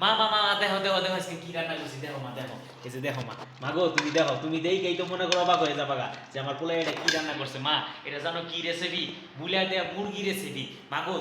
মা মা মা মা, দেখো দেখো দেখো আজকে কি রান্না করছি? দেখো মা দেখো দেখো মা। তুমি দেখো তুমি দেখেই তো মনে করো অবাক হয়ে যাবা গা যে আমার পোলা এটা কি রান্না করছে? মা, এটা জানো কি রেসিপি বুলিয়া মুরগি রেসিপি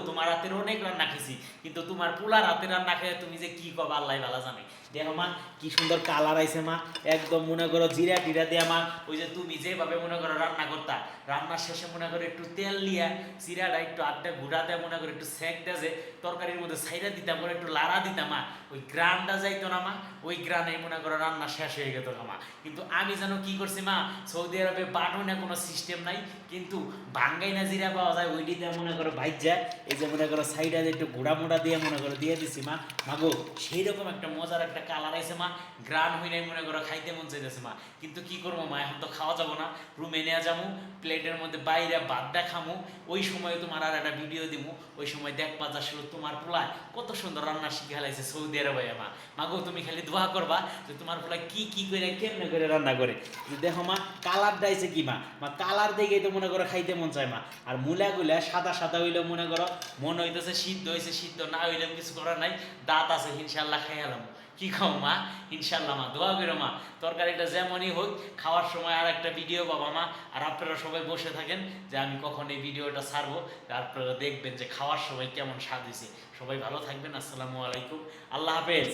তোমার হাতের অনেক রান্না খেয়েছি, কিন্তু তোমার পোলার হাতের রান্না খেয়ে তুমি যে কি কবা, আল্লাহ ভালো জানে। দেখো মা, কি সুন্দর কালার আইছে মা। একদম মনে করো জিরা টিরা দেয়া মা। ওই যে তুমি যেভাবে মনে করো রান্না করতা, রান্নার শেষে মনে করো একটু তেল লিয়া জিরাটা একটু আড্ডা ঘুরা দেয়া, মনে করো একটু সেক দেয়া যে তরকারির মধ্যে সাইডা দিতাম একটু লাড়া দিতাম, মা। ওই গ্রানটা যাইতো না মা, ওই গ্রানে মনে করো রান্না শেষ হয়ে না মা। কিন্তু আমি যেন কি করছি মা, সৌদি আরবে বাটনে কোনো সিস্টেম নাই, কিন্তু ভাঙ্গাই না জিরা পাওয়া যায় ওইটিতে মনে করো ভাইজ এই যে মনে করো সাইডে একটু ঘোড়া মোড়া দিয়ে মনে করো দিয়ে দিছি মা। মাগো সেই রকম একটা মজার একটা কালার আইছে মা গ্রান হই নাই মনে করো খাইতে মন চাইতেছে মা। কিন্তু কি করব মা, এখন তো খাওয়া যাব না, রুমে নেওয়া যাব প্লেটের মধ্যে বাইরে বাদটা খামু ওই সময় তোমার আর একটা ভিডিও দিমু, ওই সময় দেখবা যা শুধু তোমার পোলায়, কত সুন্দর রান্না শিখে হালাইছে সৌদি আরবে মা। মাগো, তুমি খালি দোয়া করবা যে তোমার পোলায় কি কি করে কেমনে করে রান্না করে। যে দেখো মা, কালার দাইছে কি মা? মা, কালার দেখেই তো মনে করো খাইতে মন চায় মা। আর মুলা গুলা সাদা সাদা হইলে মনে করো মন হইতেছে সিদ্ধ হইছে সিদ্ধ, না হইলে কিছু করার নাই। দাঁত আছে ইনশাল্লাহ খাইয়ালাম কি খাও, মা? ইনশাল্লাহ মা, দোয়া করো, মা। তরকারিটা যেমনই হোক, খাওয়ার সময় আর একটা ভিডিও বাবা মা। আর আপনারা সবাই বসে থাকেন যে আমি কখন এই ভিডিওটা ছাড়বো আপনারা দেখবেন যে খাওয়ার সময় কেমন স্বাদ হয়েছে সবাই ভালো থাকবেন, আসসালামু আলাইকুম। আল্লাহ হাফেজ।